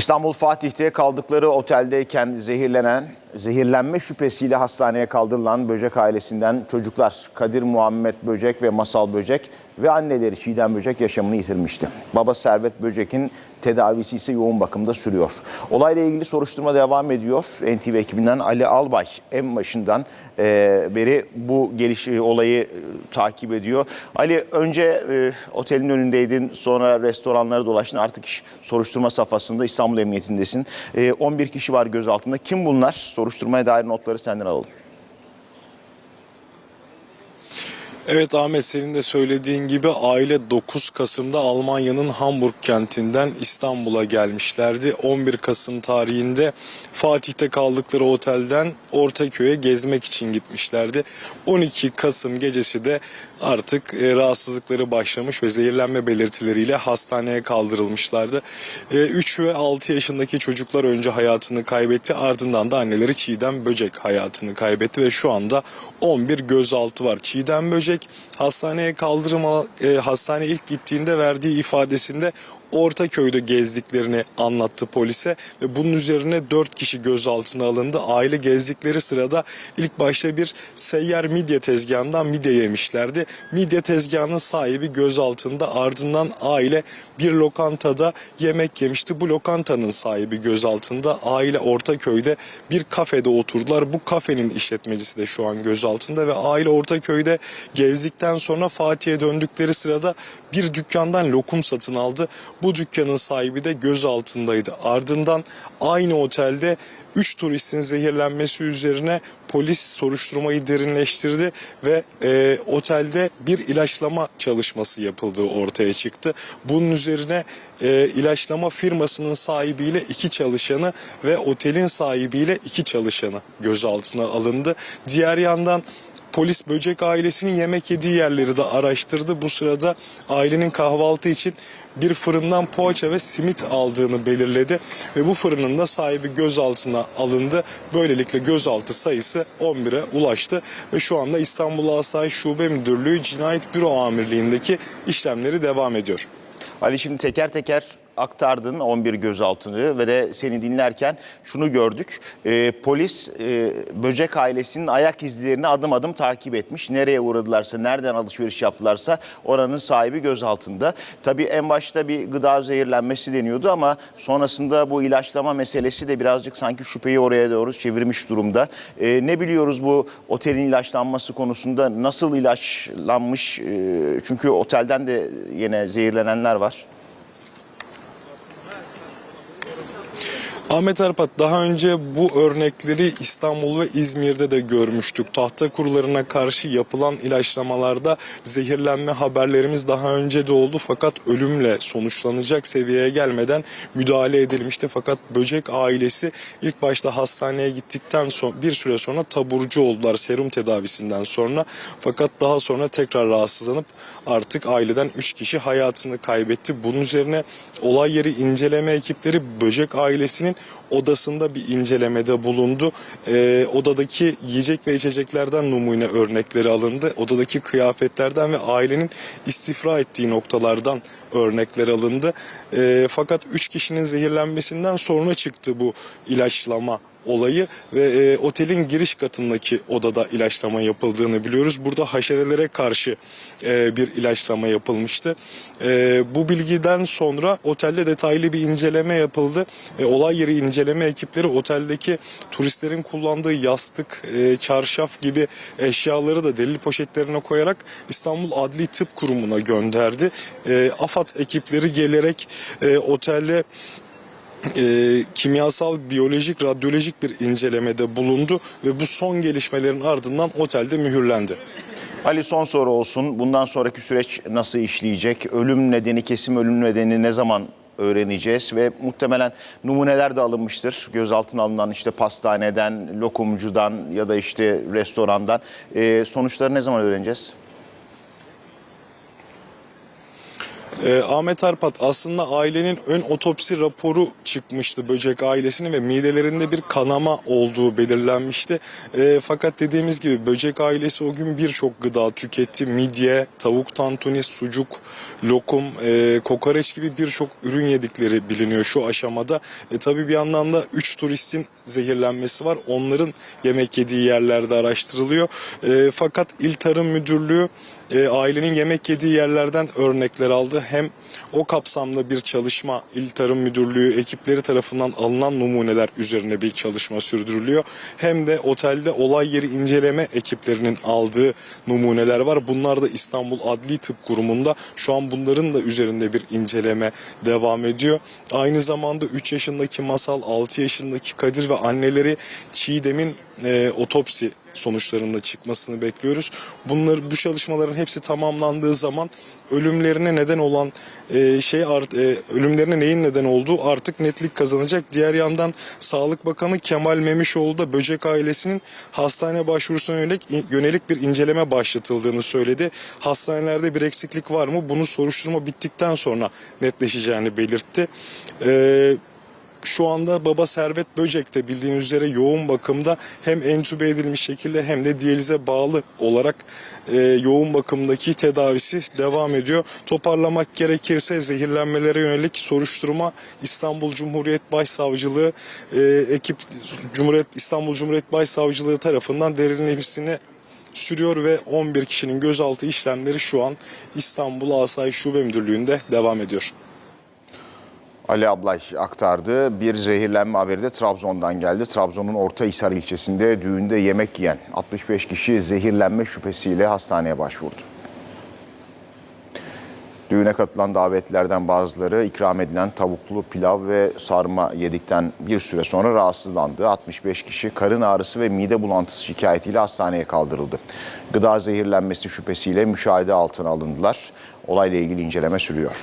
İstanbul Fatih'te kaldıkları oteldeyken zehirlenen, zehirlenme şüphesiyle hastaneye kaldırılan Böcek ailesinden çocuklar Kadir Muhammed Böcek ve Masal Böcek ve anneleri Çiğdem Böcek yaşamını yitirmişti. Baba Servet Böcek'in tedavisi ise yoğun bakımda sürüyor. Olayla ilgili soruşturma devam ediyor. NTV ekibinden Ali Albay en başından e, beri bu geliş e, olayı e, takip ediyor. Ali önce e, otelin önündeydin sonra restoranlara dolaştın artık iş soruşturma safhasında İstanbul Emniyetindesin. E, 11 kişi var gözaltında. Kim bunlar? Soruşturmaya dair notları senden alalım. Evet Ahmet senin de söylediğin gibi aile 9 Kasım'da Almanya'nın Hamburg kentinden İstanbul'a gelmişlerdi. 11 Kasım tarihinde Fatih'te kaldıkları otelden Ortaköy'e gezmek için gitmişlerdi. 12 Kasım gecesi de artık e, rahatsızlıkları başlamış ve zehirlenme belirtileriyle hastaneye kaldırılmışlardı. 3 ve 6 yaşındaki çocuklar önce hayatını kaybetti ardından da anneleri Çiğdem Böcek hayatını kaybetti ve şu anda 11 gözaltı var. Çiğdem Böcek hastaneye kaldırma e, hastaneye ilk gittiğinde verdiği ifadesinde Ortaköy'de gezdiklerini anlattı polise ve bunun üzerine 4 kişi gözaltına alındı. Aile gezdikleri sırada ilk başta bir seyyar midye tezgahından midye yemişlerdi. Midye tezgahının sahibi gözaltında ardından aile bir lokantada yemek yemişti. Bu lokantanın sahibi gözaltında. Aile Ortaköy'de bir kafede oturdular. Bu kafenin işletmecisi de şu an gözaltında ve aile Ortaköy'de gezdikten sonra Fatih'e döndükleri sırada bir dükkandan lokum satın aldı. Bu dükkanın sahibi de gözaltındaydı. Ardından aynı otelde 3 turistin zehirlenmesi üzerine polis soruşturmayı derinleştirdi ve e, otelde bir ilaçlama çalışması yapıldığı ortaya çıktı. Bunun üzerine e, ilaçlama firmasının sahibiyle iki çalışanı ve otelin sahibiyle iki çalışanı gözaltına alındı. Diğer yandan Polis böcek ailesinin yemek yediği yerleri de araştırdı. Bu sırada ailenin kahvaltı için bir fırından poğaça ve simit aldığını belirledi ve bu fırının da sahibi gözaltına alındı. Böylelikle gözaltı sayısı 11'e ulaştı ve şu anda İstanbul Asayiş Şube Müdürlüğü Cinayet Büro Amirliğindeki işlemleri devam ediyor. Ali şimdi teker teker aktardın 11 gözaltını ve de seni dinlerken şunu gördük. Ee, polis e, Böcek ailesinin ayak izlerini adım adım takip etmiş. Nereye uğradılarsa, nereden alışveriş yaptılarsa oranın sahibi gözaltında. Tabii en başta bir gıda zehirlenmesi deniyordu ama sonrasında bu ilaçlama meselesi de birazcık sanki şüpheyi oraya doğru çevirmiş durumda. Ee, ne biliyoruz bu otelin ilaçlanması konusunda? Nasıl ilaçlanmış? Ee, çünkü otelden de yine zehirlenenler var. Ahmet Arpat daha önce bu örnekleri İstanbul ve İzmir'de de görmüştük. Tahta kurularına karşı yapılan ilaçlamalarda zehirlenme haberlerimiz daha önce de oldu fakat ölümle sonuçlanacak seviyeye gelmeden müdahale edilmişti. Fakat böcek ailesi ilk başta hastaneye gittikten sonra bir süre sonra taburcu oldular serum tedavisinden sonra. Fakat daha sonra tekrar rahatsızlanıp artık aileden 3 kişi hayatını kaybetti. Bunun üzerine olay yeri inceleme ekipleri böcek ailesinin odasında bir incelemede bulundu. Ee, odadaki yiyecek ve içeceklerden numune örnekleri alındı. Odadaki kıyafetlerden ve ailenin istifra ettiği noktalardan örnekler alındı. Ee, fakat 3 kişinin zehirlenmesinden sonra çıktı bu ilaçlama olayı ve e, otelin giriş katındaki odada ilaçlama yapıldığını biliyoruz. Burada haşerelere karşı e, bir ilaçlama yapılmıştı. E, bu bilgiden sonra otelde detaylı bir inceleme yapıldı. E, olay yeri inceleme ekipleri oteldeki turistlerin kullandığı yastık, e, çarşaf gibi eşyaları da delil poşetlerine koyarak İstanbul Adli Tıp Kurumu'na gönderdi. E, AFAD ekipleri gelerek e, otelde e, kimyasal, biyolojik, radyolojik bir incelemede bulundu ve bu son gelişmelerin ardından otelde mühürlendi. Ali son soru olsun. Bundan sonraki süreç nasıl işleyecek? Ölüm nedeni, kesim ölüm nedeni ne zaman öğreneceğiz ve muhtemelen numuneler de alınmıştır. Gözaltına alınan işte pastaneden, lokumcudan ya da işte restorandan. Ee, sonuçları ne zaman öğreneceğiz? Ee, Ahmet Arpat aslında ailenin ön otopsi raporu çıkmıştı böcek ailesinin ve midelerinde bir kanama olduğu belirlenmişti. Ee, fakat dediğimiz gibi böcek ailesi o gün birçok gıda tüketti. Midye, tavuk tantuni, sucuk, lokum, e, kokoreç gibi birçok ürün yedikleri biliniyor şu aşamada. E, tabii bir yandan da 3 turistin zehirlenmesi var. Onların yemek yediği yerlerde araştırılıyor. E, fakat İl Tarım Müdürlüğü e, ailenin yemek yediği yerlerden örnekler aldı. Hem o kapsamda bir çalışma İl Tarım Müdürlüğü ekipleri tarafından alınan numuneler üzerine bir çalışma sürdürülüyor. Hem de otelde olay yeri inceleme ekiplerinin aldığı numuneler var. Bunlar da İstanbul Adli Tıp Kurumu'nda şu an bunların da üzerinde bir inceleme devam ediyor. Aynı zamanda 3 yaşındaki Masal, 6 yaşındaki Kadir ve anneleri Çiğdem'in e, otopsi sonuçlarında çıkmasını bekliyoruz. Bunlar bu çalışmaların hepsi tamamlandığı zaman ölümlerine neden olan e, şey art, e, ölümlerine neyin neden olduğu artık netlik kazanacak. Diğer yandan Sağlık Bakanı Kemal Memişoğlu da böcek ailesinin hastane başvurusuna yönelik, yönelik bir inceleme başlatıldığını söyledi. Hastanelerde bir eksiklik var mı? Bunu soruşturma bittikten sonra netleşeceğini belirtti. Eee şu anda baba Servet Böcek'te bildiğiniz üzere yoğun bakımda hem entübe edilmiş şekilde hem de diyalize bağlı olarak e, yoğun bakımdaki tedavisi devam ediyor. Toparlamak gerekirse zehirlenmelere yönelik soruşturma İstanbul Cumhuriyet Başsavcılığı e, ekip Cumhuriyet İstanbul Cumhuriyet Başsavcılığı tarafından derinlemesine sürüyor ve 11 kişinin gözaltı işlemleri şu an İstanbul Asayiş Şube Müdürlüğü'nde devam ediyor. Ali Ablay aktardı. Bir zehirlenme haberi de Trabzon'dan geldi. Trabzon'un Ortahisar ilçesinde düğünde yemek yiyen 65 kişi zehirlenme şüphesiyle hastaneye başvurdu. Düğüne katılan davetlilerden bazıları ikram edilen tavuklu pilav ve sarma yedikten bir süre sonra rahatsızlandı. 65 kişi karın ağrısı ve mide bulantısı şikayetiyle hastaneye kaldırıldı. Gıda zehirlenmesi şüphesiyle müşahede altına alındılar. Olayla ilgili inceleme sürüyor.